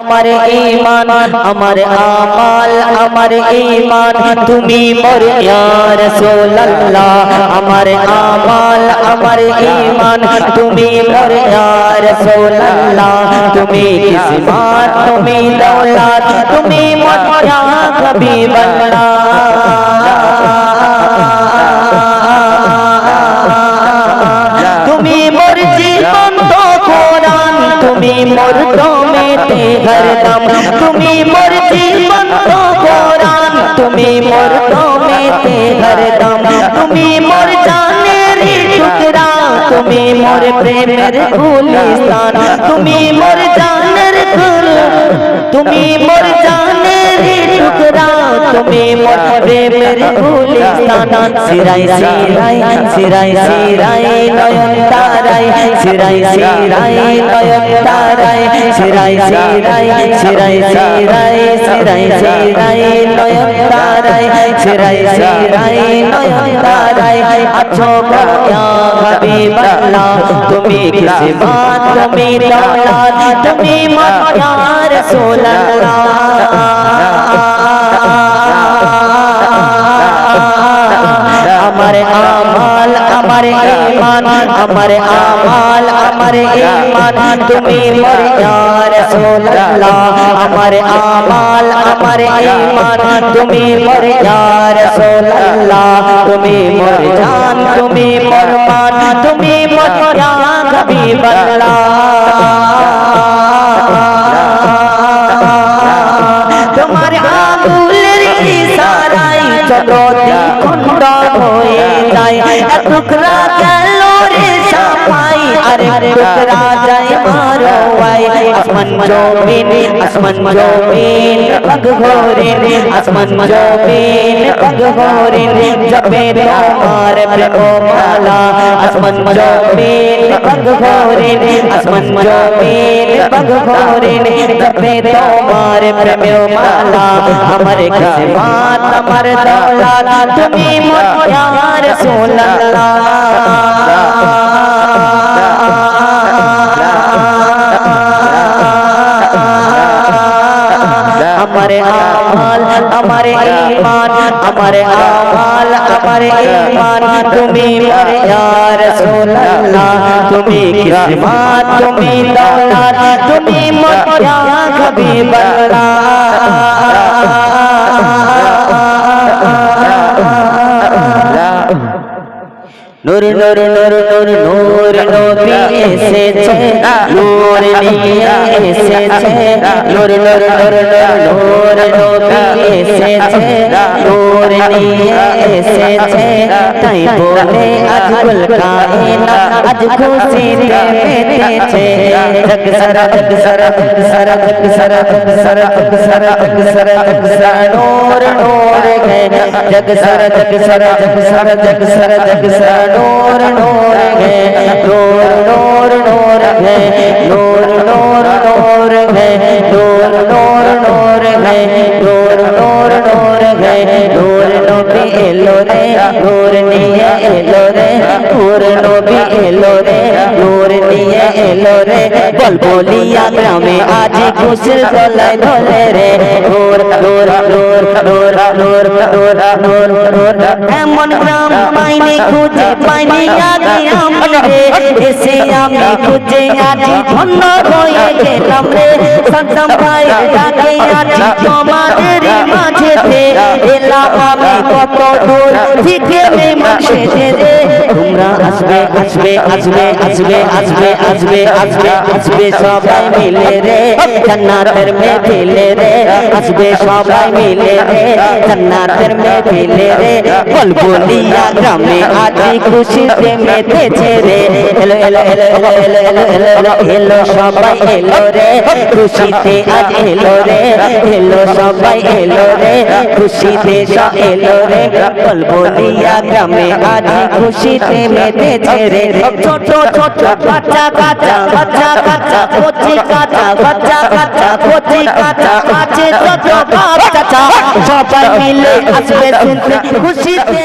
আমার ঈমান, আমার আমাল, আমার ঈমান। তুমি মোর ইয়া রাসূলুল্লাহ। আমার আমাল, আমার ঈমান। তুমি মোর ইয়া রাসূলুল্লাহ। তুমি কিসমত তুমি দৌলত। তুমি মোর ইয়া হাবিবাল্লাহ। তুমি মোর জীবন তো কোরআন। তুমি মোর দমেতে হরদম তুমি মোর জীবন কোরআন তুমি মোর দমেতে হরদম তুমি মোর জানের টুকরা। তুমি মোর প্রেমের গুলিস্তান। তুমি মোর জানের গুল তুমি মোর জানের টুকরা। তুমি মোর প্রেমের গুলিস্তান। সিরাই সিরাই সিরাই সিরাই নয়ন তারাই সিরাই সিরাই নয়ন তারাই সিরাই সিরাই সিরাই সিরাই সিরাই সিরাই নয়ন তারাই সিরাই সিরাই নয়ন তারাই আছো গয়া হাবিবাল্লাহ তুমি কিসে বাত তুমি দৌলত তুমি মত ইয়া রাসূলুল্লাহ আমাল, আমার ঈমান আমার আমাল, আমার ঈমান তুমি মোর ইয়া রাসূলুল্লাহ, আমার আমাল, আমার ঈমান তুমি মোর ইয়া রাসূলুল্লাহ, তুমি মোর জান তুমি মোর তুমি মোর ইয়া হাবিবাল্লাহ। ইশারায় চন্দ্রদি খণ্ড হয়ে যায় এক টুকরা গেল রে সাপাই আরে টুকরা যায় মারোয়াই আসমান জমিন আসমান জমিন পগ ঘোরে আসমান জমিন পগ ঘোরে জপে তোমার প্রেম মালা असमन जोबीन पग घोरिन असमन जोबीन पग घोरे ने दबे तो मारे प्रेमियो माला हमारे के बात हमर दौला तुम्हें मोर यार हमारे हाल हमारे ईमान। हमारे हाल हमारे তুমি ইয়ার সোল্লা তুমি কিসমা তুমি দৌলা তুমি মতিয়া কবি বল্লা নূর নূর নূর নূর নূর নবী এসেছে নূর নিয়ে এসেছে নূর নূর নূর নূর নূর নবী এসেছে নূর নিয়ে এসেছে তাই বলে আজ কুল কায়না আজ খুশিতে মেতেছে জগ সর জগ সর জগ সর জগ সর জগ সর জগ সর জগ সর জগ সর নূর নূর জগ সর জগ সর জগ সর জগ সর জগ সর নূর গে নূর নূর নূর গে নূর নূর নূর গে নূর নূর নূর গে নূর নূর নূর গে নূর নবী এলো রে, নূর নিয়ে এলো এলো রে? বল বলিয়া গ্রামে আজ খুশির দোলায় দোলে রে। নূর নূর নূর নূর নূর নূর নূর নূর এমন গ্রাম পাইনি খুঁজে পাইনি আগে আমি রে। এসে আমি খুঁজে আজ ধন্য হয়ে গেলাম রে। সন্তম ভাই ডাকে আজ তোমাদের মাঝেতে এলাম আমি কত দূর। থেকে মাঝে রে আসবে আসবে আসবে আসবে আসবে আসবে আসবে আসবে সবাই মিলে রে, জান্নাতের মে ফেলে রে, আসবে সবাই মিলে রে, জান্নাতের মে ফেলে রে বল বলিয়া গ্রামে আজ খুশিতে মেতেছে রে, এলো এলো এলো এলো এলো এলো এলো এলো এলো, সবাই এলো রে, খুশিতে আজ এলো রে, এলো, সবাই এলো রে, খুশিতে সব এলো রে বল বলিয়া গ্রামে আজ খুশিতে छोटो छोटो खुशी से